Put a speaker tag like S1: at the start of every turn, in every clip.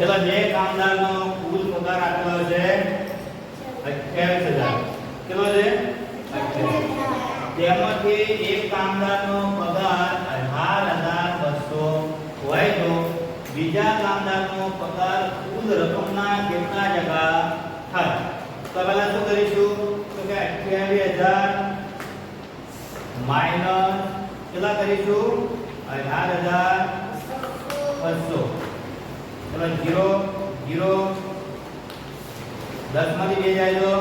S1: ચલો બે કામદારનો કુલ પગાર આટલો છે અઠ્યાવીસ હજાર. કેટલો છે? અઠ્યાવીસ તેમાંથી એક કામદારનો પગાર અઢાર હજાર બસો હોય તો બીજા કામદારનો પગાર કુલ રકમના કેટલા ટકા થાય? તો પહેલા શું કરીશું? તો કે અઠ્યાવીસ હજાર માઇનસ કેટલા કરીશું? અઢાર હજાર બસો. ચલો જીરો જીરો. દસમાંથી બે જાય તો?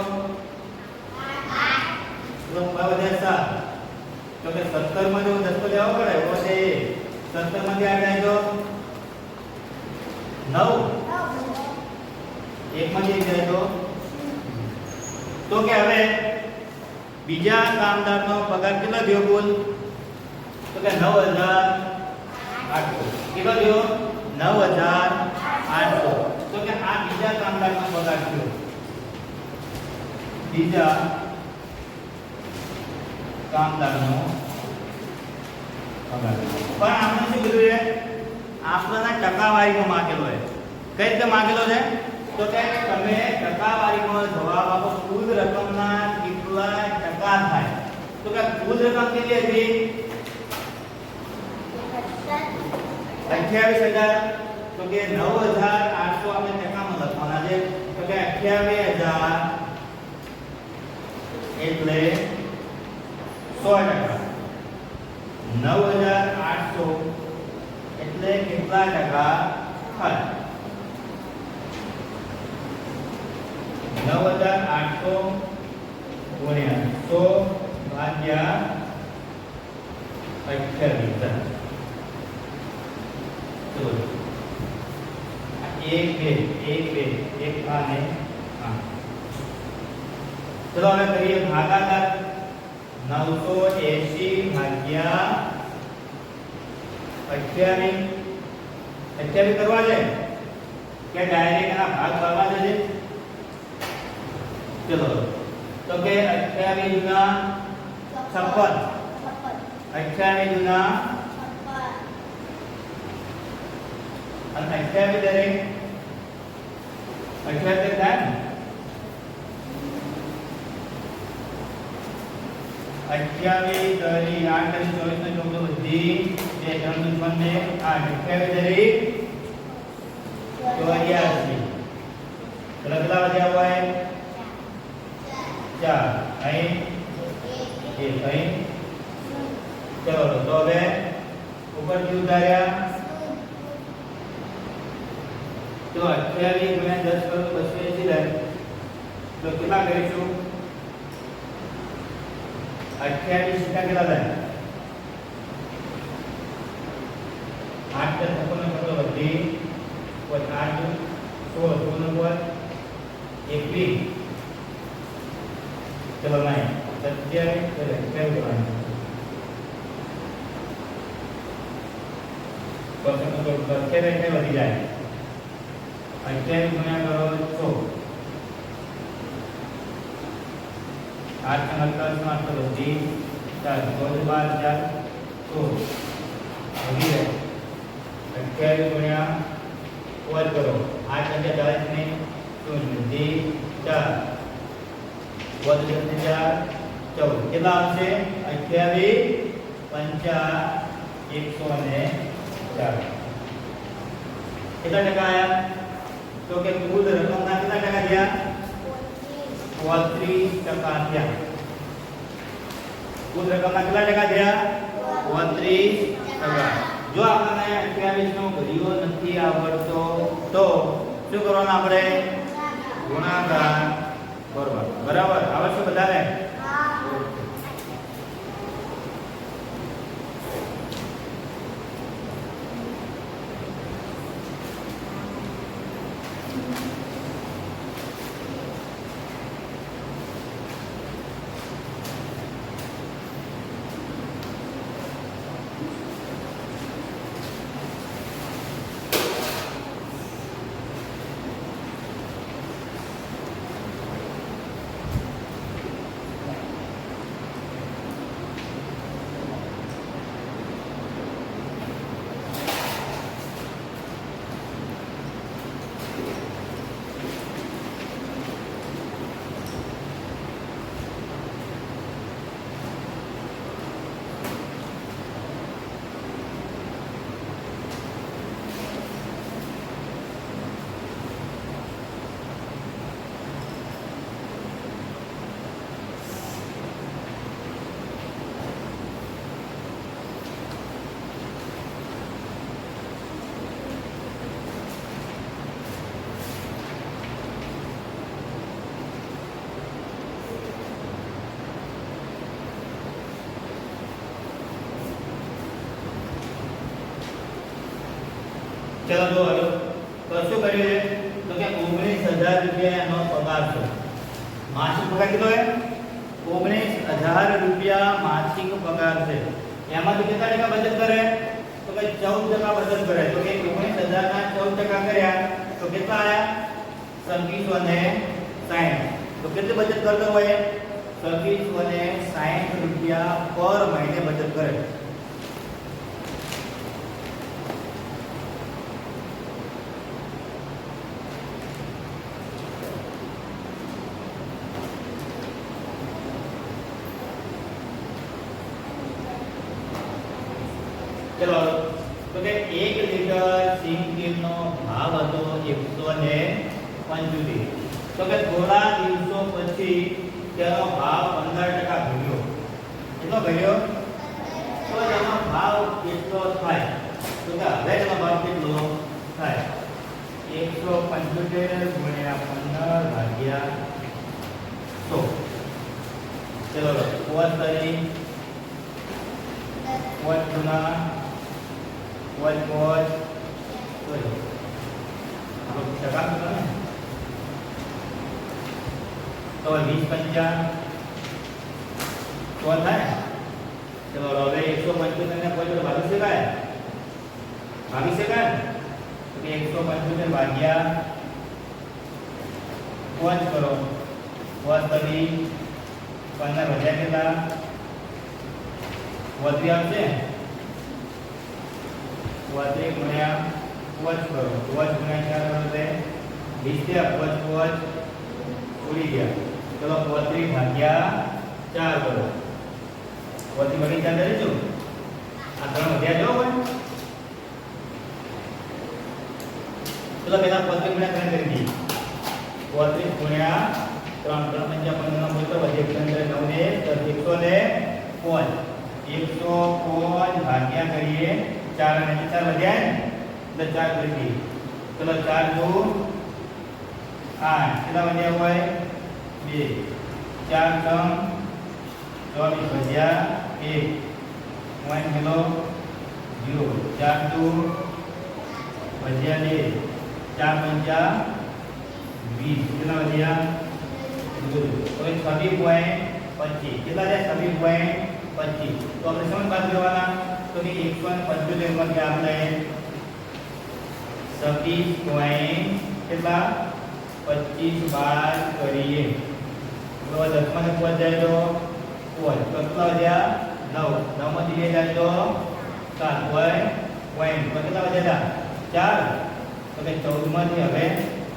S1: વધે સાત. તો કે સત્તરમાંથી હું દસ લેવો પડે વધે સત્તરમાંથી આઠ જાય તો? નવ. એક માંથી એક જાય તો? તો કે હવે બીજા કામદારનો પગાર કેટલો થયો કુલ? તો કે નવ હજાર આઠસો. કેટલો થયો? નવ હજાર આઠસો તો કે આ બીજા કામદારનો પગાર થયો બીજા કામદારનો પગાર પણ આપણે શું કીધું છે આપણાના ટકાવારીમાં માંગેલો છે કઈ રીતે માંગેલો છે તો કે તમે ટકાવારીમાં જવાબ આપો કુલ રકમના કેટલા ટકા થાય તો કે કુલ રકમ કેટલી હતી અઠ્યાવીસ હજાર તો કે નવ હજાર આઠસો આપણે ટકામાં લખવાના છે. તો કે અઠ્યાવીસ હજાર એટલે સો ટકા. નવ હજાર આઠસો એટલે કેટલા ટકા થાય નવ હજાર આઠસો ગુણ્યા સો ભાગ્યા અઠ્યાવીસ. હજાર ચલો. આ એક બે એક બે એક આ ને આ ચલો હવે કરીએ ભાગાકાર નવસો એસી ભાગ્યા અઠ્યાવીસ અઠ્યાવીસ કરવા છે કે ડાયરેક્ટ એના ભાગ પાડવા છે ચલો તો કે અઠ્યાવીસ ગુના છપ્પન અઠ્યાવીસ ગુના અને અઠ્યાવીસ દરેક અઠ્યાવીસ થાય ને અઠ્યાવીસ દરી આઠ દરી ચોવીસ ને ચૌદ બધી બે ત્રણ દુશ્મન ને આઠ અઠ્યાવીસ દરી ચોર્યાસી એટલે કેટલા વધ્યા હોય ચાર અહીં એક અહીં ચલો તો હવે ઉપરથી ઉતાર્યા તો અઠ્યાવીસ ગુણ્યા દસ કરો તો બસો એસી થાય તો કેટલા કરીશું અઠ્યાવીસ ટકા કેટલા થાય આઠ દસ છપ્પન પંદર બધી કોઈ આઠ સોળ સોળ નંબર એકવીસ ચલો નહીં સત્યાવીસ ચલો અઠ્યાવીસ કરવાની પસંદ તો અઠ્યાવીસ એટલે વધી જાય અઠ્યાવીસ ગુણ્યા કરો સો આઠ અઠાવીસ માં આઠ બધી ચાર ચૌદ બાર ચાર સોળ વધી જાય અઠ્યાવીસ ગુણ્યા વધ કરો આઠ પંચા ચાલીસ ને શૂન્ય બધી ચાર વધ દસ ચાર ચૌદ કેટલા આવશે અઠ્યાવીસ પંચા એકસો ને ચાર કેટલા ટકા આયા તો કે કુલ રકમના કેટલા ટકા થયા? પોત્રીસ ટકા થયા. કુલ રકમના કેટલા ટકા થયા? પોત્રીસ ટકા. જો આપણને અઠ્યાવીસ નો ઘડીઓ નથી આવડતો, તો શું કરવાનું આપણે? ગુણાકાર બરોબર? બરાબર આવડશે બધાને? ચલો જો હવે તો શું કર્યું છે તો કે ઓગણીસ હજાર રૂપિયા એનો પગાર છે માસિક પગાર કેટલો છે ઓગણીસ હજાર રૂપિયા માસિક પગાર છે એમાંથી કેટલા ટકા બચત કરે તો કે ચૌદ ટકા બચત કરે તો કે ઓગણીસ હજાર ના ચૌદ ટકા કર્યા તો કેટલા આયા સત્તીસો ને સાઠ તો કેટલી બચત કરતો હોય સત્તીસો ને સાઠ રૂપિયા પર મહિને બચત કરે તો કે થોડા દિવસો પછી તેનો ભાવ 15% ઘટ્યો કેટલો ઘટ્યો તો તેનો ભાવ કેટલો થાય? તો કે હવે તેનો ભાવ કેટલો થાય? 175 ગુણ્યા 15 ભાગ્યા સો. ચલો, પોત કરી. પોત ગુના પોત પોત. ચલો આપણે ટકા તો વીસ પંચા તો થાય ચલો હવે એકસો પંચોતેર ને કોઈ ભાગી શકાય ભાગી શકાય તો કે એકસો પંચોતેર ભાગ્યા પોચ કરો પોચ કરી પંદર વધ્યા કેટલા વધ્રી આવશે વધ્રી ગુણ્યા પોચ કરો પોચ ગુણ્યા ચાર કરો એટલે વીસ થયા પોચ પોચ ઉડી ગયા ચલો પોત્રી ભાગ્યા ચાર કરો. પોત્રી ભાગ્યા ચાર જો આ ત્રણ વધ્યા જો પણ ચલો, પહેલા પોત્રી ગુણ્યા ત્રણ કરી દઈએ. પોત્રીસ ગુણ્યા ત્રણ ત્રણ પંચા પંદર નો બોલતો વધે પંદર નવ ને દસ, એકસો ને પાંચ. એકસો પાંચ ભાગ્યા કરીએ ચાર અને ચાર વધ્યા ને? એટલે ચાર કરી દઈએ. ચલો, ચાર દો, આઠ. કેટલા વધ્યા હોય? બે ચાર ત્રણ ચોવીસ વધ્યા એક પોઈન્ટ કિલો જીરો ચાર દો વધ્યા બે ચાર પંચા વીસ કેટલા વધ્યા જીરો હવે છવ્વીસ પોઈન્ટ પચીસ કેટલા છે છવ્વીસ પોઈન્ટ પચીસ તો આપણે સમજ બાદ કરવાના તો કે એકસો ને પંચોતેર માંથી આપણે છવ્વીસ પોઈન્ટ કેટલા પચીસ બાર કરીએ તો દસમાં ને પાંચ જાય તો પાંચ કેટલા વધ્યા નવ નવમાંથી બે જાય તો સાત હોય પોઈન્ટ તો કેટલા વધ્યા ચાર અને કે ચૌદમાંથી હવે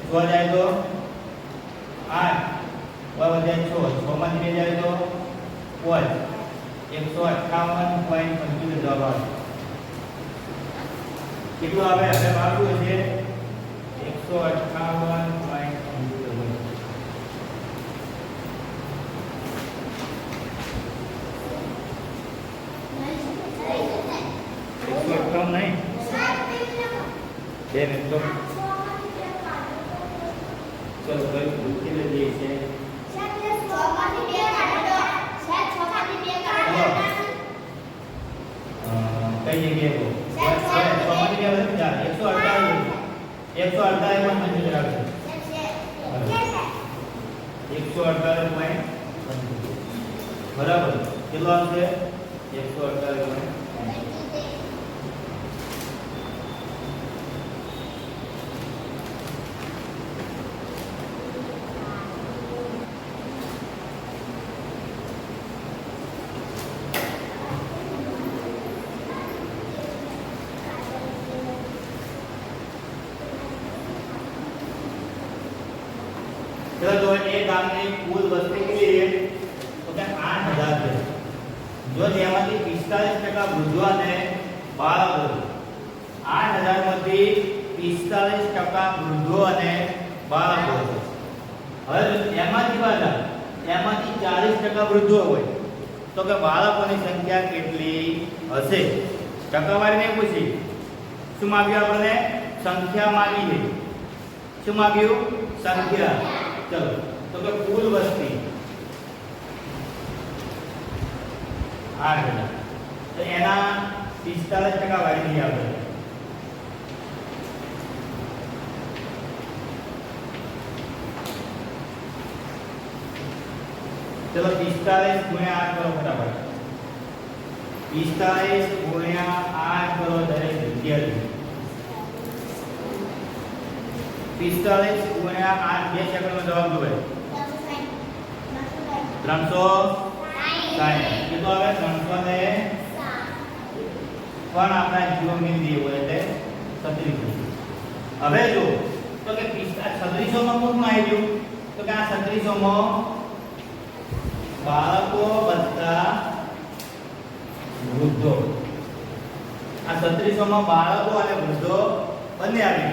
S1: છ જાય તો આઠ હોય વધ્યા છ છમાંથી બે જાય તો પાંચ એકસો અઠ્ઠાવન પોઈન્ટ પંચોતેર જવાબ આવે કેટલું આવે હવે મારું છે એકસો અઠ્ઠાવન બે મિનિટ તો ચલો કઈ ભૂલથી લઈએ છે અ, કઈ જગ્યાએ બહુ છમાંથી બે વધે ચાર એકસો અડતાલીસ એકસો અડતાલીસ પણ પંચોતેર આવશે એકસો અડતાલીસ પોઈન્ટ બરાબર કેટલો આવશે એકસો અડતાલીસ પોઈન્ટ ગામની કુલ વસ્તી કેટલી છે? તો કે 8000 છે. જો જેમાંથી 45% વૃદ્ધો અને બાળકો 8000 માંથી 45% વૃદ્ધો અને બાળકો હવે એમાંથી પાછા, એમાંથી 40% વૃદ્ધો હોય, તો કે બાળકોની સંખ્યા કેટલી હશે? ટકાવારીને પૂછી. શું માગ્યું આપણને? સંખ્યા માગી છે. શું માગ્યું? સંખ્યા. ચલો. तो के कुल बस्ती आठ हज़ार तो एना पिस्तालीस टका वाली दी आप चलो पिस्तालीस गुणिया आठ करो फटाफट। पिस्तालीस गुणिया आठ करो दरक विद्यार्थी। पिस्तालीस गुणिया आठ बे सेकंड में जवाब दो भाई। ભાઈ 360 કેટલો આવે 300 ને પણ આપણા જીરો મીન દેવો એટલે 36 હવે જો તો કે છત્રીસો માં કોણ આવી ગયું? તો કે આ છત્રીસો માં બાળકો બધા વૃદ્ધો. આ છત્રીસો માં બાળકો અને વૃદ્ધો બંને આવી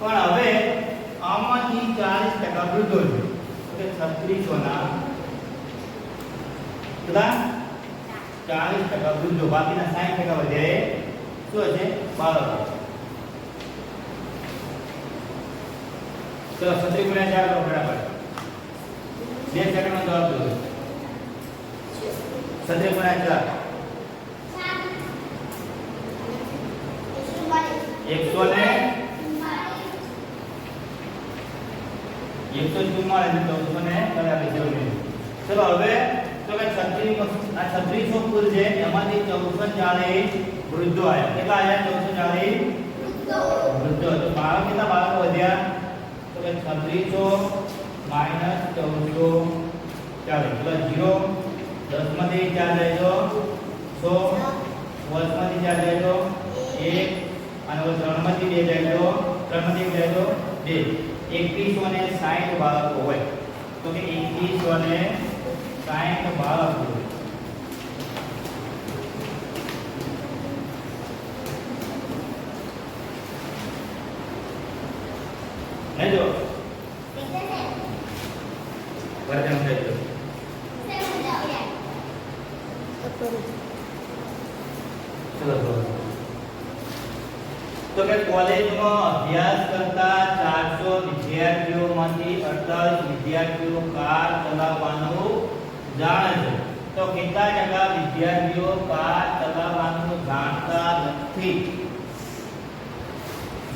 S1: ગયા પણ હવે આમાંથી 40% વૃદ્ધો છે. તો કે છત્રીસો ના કેટલા ચાલીસ ટકા વૃદ્ધો બાકીના સાઠ ટકા વધ્યા એ શું હશે બાળકો ચલો સત્રી ગુણ્યા ચાર કરો બરાબર બે સેકન્ડમાં જવાબ દો સત્રી ગુણ્યા ચાર એકસો ને એકસો ચુમ્માળીસ ચૌદસો ને બરાબર જેવું ચલો હવે તો કે 36 આ 3600 કુલ છે, એમાંથી 1440 વૃદ્ધો આવ્યા કેટલા આવ્યા 1440 વૃદ્ધો તો બાળક કેટલા બાળકો વધ્યા? તો કે 3600 1440 પ્લસ 0 10 માંથી 4 લેજો 100 વર્ષમાંથી 4 લેજો 1 અને 3 માંથી 2 લેજો 3 માંથી 1 લેજો 2 2160 બાળકો હોય. તો કે 2160 साइंस बाहर है जो? है जो। तो मैं कॉलेज में अभ्यास करता, चार सौ विद्यार्थियों विद्यार्थियों જાણે છે. તો કેટલા ટકા વિદ્યાર્થીઓ કાર ચલાવવાનું જાણતા નથી.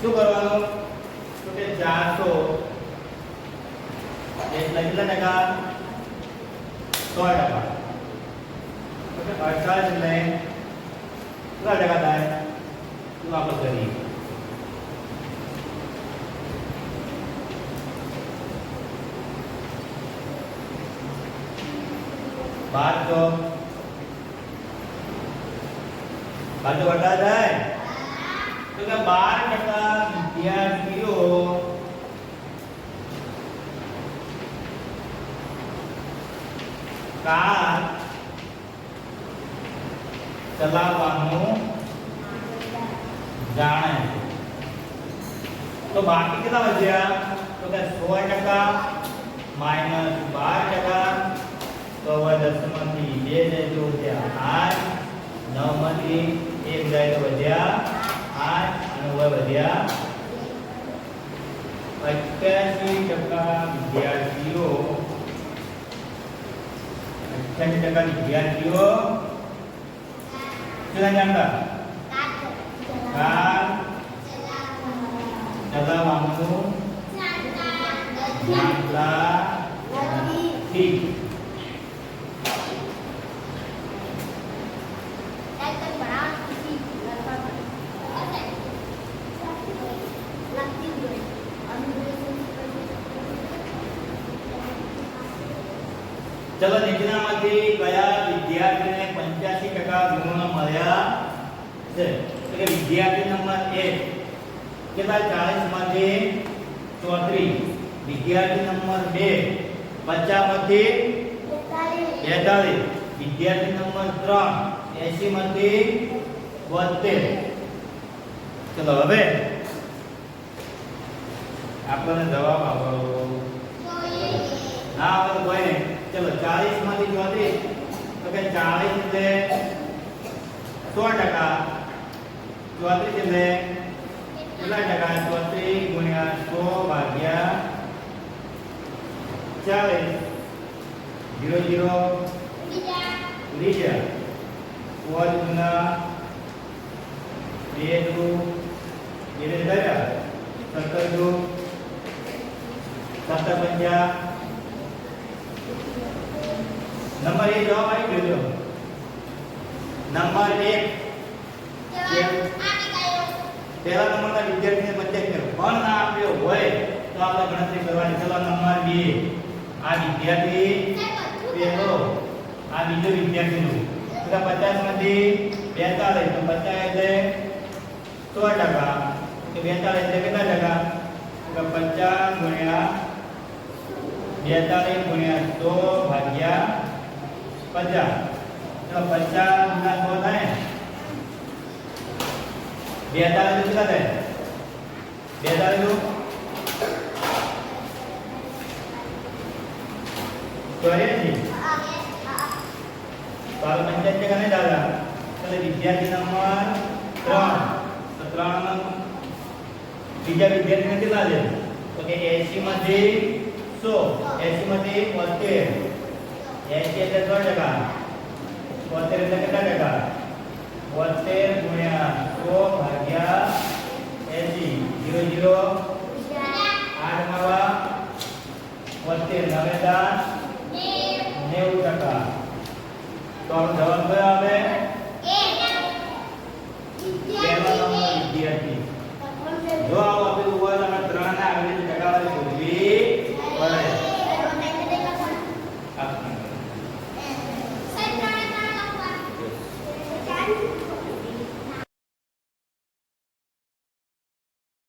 S1: શું કરવાનું? તો કે જાણતો એટલે કેટલા ટકા સો ટકા. 48 ને કેટલા ટકા થાય? શું આપણે કરીએ? બાર તો વટા જાય તો કે બાર ટકા વિદ્યાર્થીઓ કાર ચલાવવાનું જાણે તો બાકી કેટલા વધ્યા? તો કે સો ટકા માઇનસ બાર ટકા તો હવે દસમાંથી બે જાય તો વધ્યા આઠ નવમાંથી એક જાય તો વધ્યા આઠ અને હવે વધ્યા અઠ્યાસી ટકા વિદ્યાર્થીઓ અઠ્યાસી ટકા વિદ્યાર્થીઓ શું જાણતા કાર ચલાવવાનું જાણતા નથી ચલો નીચેનામાંથી કયા વિદ્યાર્થીને 85% ગુણ મળ્યા છે? કે વિદ્યાર્થી નંબર 1 કેટલા 40 માંથી 34 વિદ્યાર્થી નંબર 2 50 માંથી 42 વિદ્યાર્થી નંબર 3 80 માંથી 72 ચલો હવે આપણને જવાબ આપો. 40 માંથી 34 તો કે 40 એટલે 100 ટકા 34 એટલે કેટલા ટકા 34 ગુણ્યા 100 ભાગ્યા 40 0 0 લીજા પોચ ગુના બે દુ એટલે દયા સત્તર દુ સત્તર પંજા નંબર એક જવાબ આવી ગયો જો. નંબર એક પહેલા નંબરના વિદ્યાર્થીને પંચાયત કરો પણ ના આપ્યો હોય તો આપણે ગણતરી કરવાની ચલો નંબર બે આ વિદ્યાર્થી પહેલો આ બીજો વિદ્યાર્થીનું એટલે પચાસ માંથી બેતાલીસ તો પચાસ એટલે સો ટકા તો બેતાલીસ એટલે કેટલા ટકા તો પચાસ ગુણ્યા બેતાલીસ ગુણ્યા સો ભાગ્યા પચાસ. તો પચાસ ગુણ્યા સો થાય, બેતાલીસ કેટલા થાય? બેતાલીસ ટકા નહીં દાદા? એટલે વિદ્યાર્થી નંબર ત્રણ. ત્રણ બીજા વિદ્યાર્થીને કેટલા છે? તો કે એસી માંથી સો. એસી માંથી 72 80 એટલે 100 ટકા. 72 એટલે કેટલા ટકા? 72 ગુણ્યા